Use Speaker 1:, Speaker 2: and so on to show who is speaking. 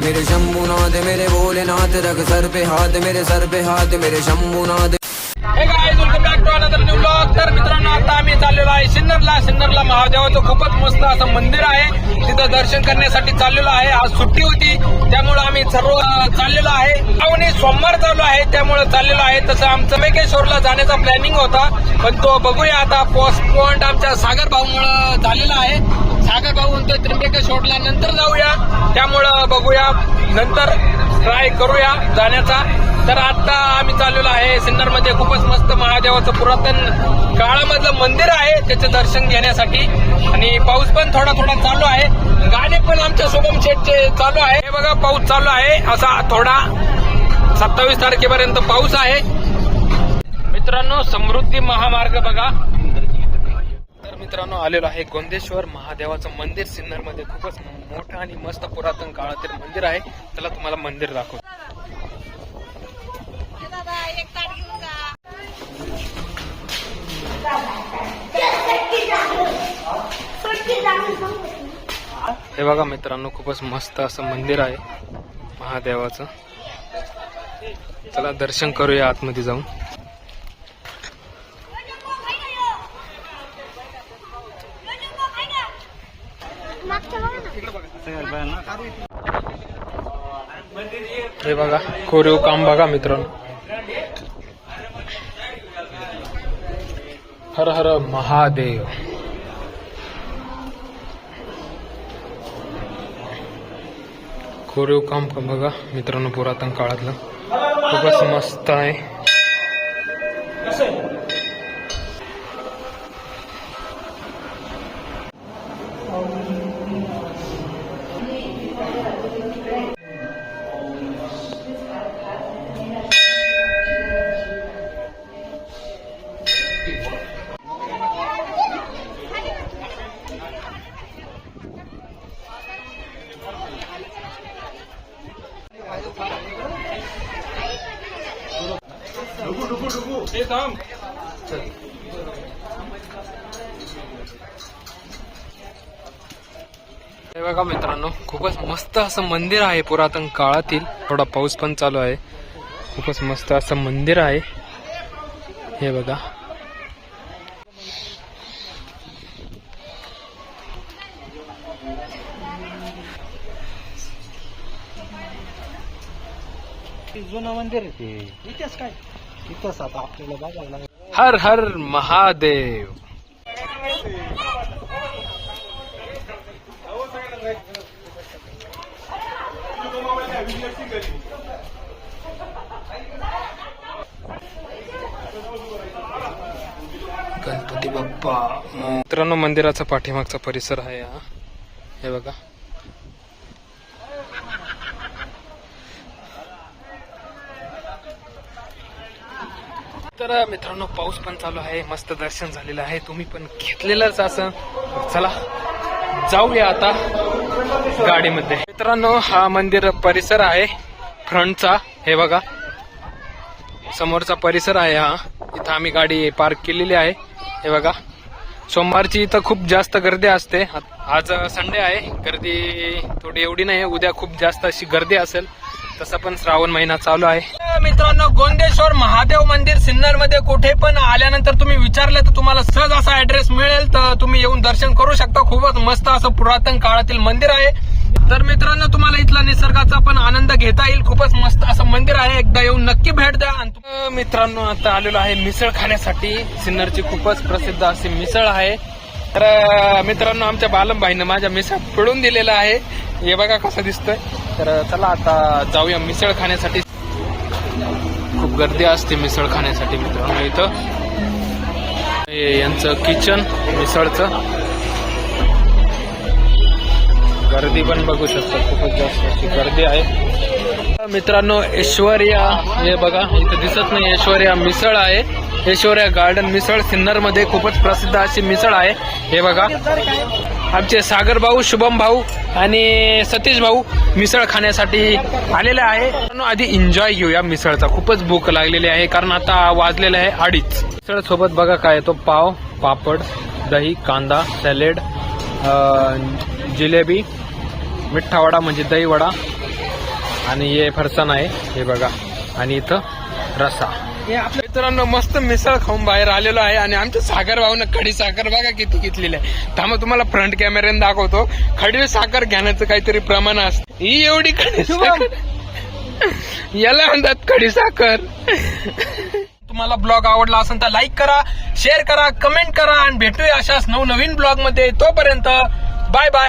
Speaker 1: मेरे शंभुनाथ मेरे भोलेनाथ रख सर पे हाथ मेरे सर पे हाथ मेरे शंभुनाथ
Speaker 2: हे तर मित्रांनो आता आम्ही चाललेलो आहे सिन्नरला. सिन्नरला महादेवाचं खूपच मस्त असं मंदिर आहे. तिथं दर्शन करण्यासाठी चाललेलो आहे. आज सुट्टी होती त्यामुळे आम्ही सर्व चाललेलो आहे. आणि सोमवार चालू आहे त्यामुळे चाललेलो आहे. तसं आमचं मेकेश्वरला जाण्याचा प्लॅनिंग होता. पण तो बघूया आता पोस्टपॉइंट आमच्या सागर भाऊमुळे झालेला आहे. सागर भाऊ म्हणतोय सोडला नंतर जाऊया. त्यामुळं बघूया नंतर ट्राय करूया जाण्याचा. तर आता आम्ही चाललेलो आहे सिन्नरमध्ये. खूपच मस्त महादेवाचं पुरातन काळामधलं मंदिर आहे त्याचं दर्शन घेण्यासाठी. आणि पाऊस पण थोडा थोडा चालू आहे. गाणे पण आमच्या शुभम शेटचे चालू आहे. हे बघा पाऊस चालू आहे. असा थोडा सत्तावीस तारखेपर्यंत पाऊस आहे. मित्रांनो समृद्धी महामार्ग बघा. मित्रांनो आलेलो आहे गोंदेश्वर महादेवाचं मंदिर. सिन्नरमध्ये खूपच मोठं आणि मस्त पुरातन काळातील मंदिर आहे. त्याला तुम्हाला मंदिर दाखव हे बघा मित्रांनो खूपच मस्त असं मंदिर आहे महादेवाचं. चला दर्शन करूया आतमध्ये जाऊन. हे बघा कोरीव काम बघा मित्रांनो. हर हर महादेव. कोरीव काम बघा मित्रांनो पुरातन काळातलं. खूपच मस्त आहे. हे बघा मित्रांनो खूपच मस्त असं मंदिर आहे पुरातन काळातील. थोडा पाऊस पण चालू आहे. खूपच मस्त असं मंदिर आहे. हे बघा.
Speaker 3: जुनं मंदिर आहे ते. इतिहास काय? आता आपल्याला बघायला
Speaker 2: हर हर महादेव. गणपती बाप्पा. मित्रांनो मंदिराचा पाठीमागचा परिसर आहे हा. हे बघा. तर मित्रांनो पाऊस पण चालू आहे मस्त दर्शन झालेलं आहे. तुम्ही पण घेतलेलंच असं. चला जाऊया आता गाडीमध्ये. मित्रांनो हा मंदिर परिसर आहे फ्रंटचा. हे बघा. समोरचा परिसर आहे हा. इथं आम्ही गाडी पार्क केलेली आहे. हे बघा. सोमवारची इथं खूप जास्त गर्दी असते. आज संडे आहे. गर्दी थोडी एवढी नाही उद्या खूप जास्त अशी गर्दी असेल. तसा पण श्रावण महिना चालू आहे. मित्रांनो गोंदेश्वर महादेव मंदिर सिन्नरमध्ये कुठे पण आल्यानंतर तुम्ही विचारलं तर तुम्हाला सहज असा ऍड्रेस मिळेल. तर तुम्ही येऊन दर्शन करू शकता. खूपच मस्त असं पुरातन काळातील मंदिर आहे. तर मित्रांनो तुम्हाला इथला निसर्गाचा पण आनंद घेता येईल. खूपच मस्त असं मंदिर आहे. एकदा येऊन नक्की भेट द्या. मित्रांनो आता आलेलो आहे मिसळ खाण्यासाठी. सिन्नरची खूपच प्रसिद्ध अशी मिसळ आहे. तर मित्रांनो आमच्या बालमभाईनं माझ्या मिसळ पिळून दिलेला आहे. हे बघा कसं दिसतंय. तर चला आता जाऊया मिसळ खाण्यासाठी. खूप गर्दी असते मिसळ खाण्यासाठी मित्रांनो इथं. हे यांचं किचन मिसळचं. गर्दी पण बघू शकता खूपच जास्त अशी गर्दी आहे. मित्रांनो ऐश्वर्या हे बघा इथं दिसत नाही ऐश्वर्या मिसळ आहे. ऐश्वर्या गार्डन मिसळ सिन्नरमध्ये खूपच प्रसिद्ध अशी मिसळ आहे. हे बघा. आमचे सागर भाऊ शुभम भाऊ आणि सतीश भाऊ मिसळ खाण्यासाठी आलेले आहे. आधी एन्जॉय घेऊया मिसळचा. खूपच भूक लागलेली आहे कारण आता वाजलेलं आहे अडीच. मिसळ सोबत बघा काय येतो तो पाव पापड दही कांदा सॅलेड जिलेबी मिठ्ठा वडा म्हणजे दही वडा
Speaker 4: आणि हे फरसाण आहे. हे बघा. आणि इथं रसा. मित्रांनो मस्त मिसळ खाऊन बाहेर आलेलो आहे आणि आमच्या सागर भाऊनं खडी साखर बघा किती घेतलेली आहे. थांबा तुम्हाला फ्रंट कॅमेऱ्याने दाखवतो. खडी साखर घेण्याचं काहीतरी प्रमाण असतं. ही एवढी खडी साखर? याला म्हणतात खडी साखर. तुम्हाला ब्लॉग आवडला असेल तर लाईक करा शेअर करा कमेंट करा आणि भेटूया अशाच नवनवीन ब्लॉगमध्ये. तोपर्यंत बाय बाय